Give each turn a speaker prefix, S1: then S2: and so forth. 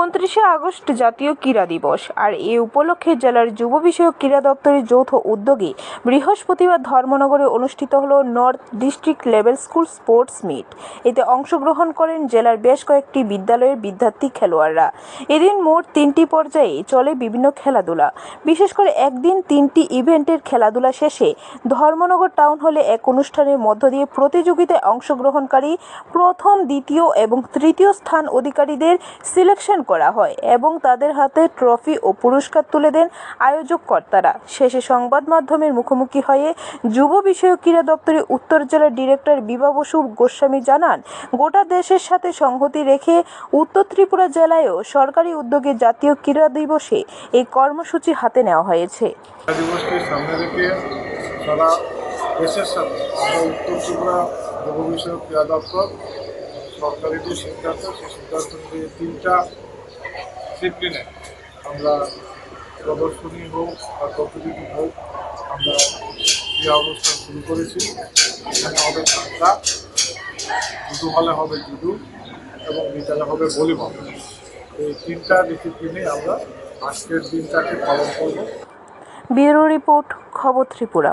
S1: উনত্রিশে আগস্ট জাতীয় ক্রীড়া দিবস। আর এ উপলক্ষে জেলার যুব বিষয়ক ক্রীড়া দপ্তরের যৌথ উদ্যোগে বৃহস্পতিবার ধর্মনগরে অনুষ্ঠিত হলো north district level school sports meet. এতে অংশগ্রহণ করেন জেলার বেশ কয়েকটি বিদ্যালয়ের বিদ্যার্থী খেলোয়াড়রা। এদিন মোট তিনটি পর্যায়ে চলে বিভিন্ন খেলাধুলা। বিশেষ করে একদিন তিনটি ইভেন্টের খেলাধুলা শেষে ধর্মনগর টাউন হলে এক অনুষ্ঠানের মধ্য দিয়ে প্রতিযোগিতায় অংশগ্রহণকারী প্রথম, দ্বিতীয় এবং তৃতীয় স্থান অধিকারীদের সিলেকশন করা হয় এবং তাদের হাতে ট্রফি ও পুরস্কার তুলে দেন আয়োজক কর্তারা শেষে সংবাদ মাধ্যমের মুখোমুখি হয়ে যুব বিষয়ক ক্রীড়া দপ্তরের উত্তর জেলার ডিরেক্টর বিভা বসু গোস্বামী জানান, গোটা দেশের সাথে সংহতি রেখে উত্তর ত্রিপুরা জেলায়ও সরকারি উদ্যোগে জাতীয় ক্রীড়া দিবসে এই কর্মসূচি হাতে নেওয়া হয়েছে।
S2: সরকারি যে সিদ্ধান্ত, সেই সিদ্ধান্ত তিনটা ডিসিপ্লিনে আমরা প্রদর্শনী হোক বা প্রতিযোগী হোক, আমরা ক্রীড়া অনুষ্ঠান শুরু করেছি। এখানে হবে খেলা জুডু হলে হবে জুডু এবং বিকালে হবে ভলিবল। এই তিনটা ডিসিপ্লিনে আমরা আজকের দিনটাকে পালন করব।
S1: ব্যুরো রিপোর্ট, খবর ত্রিপুরা।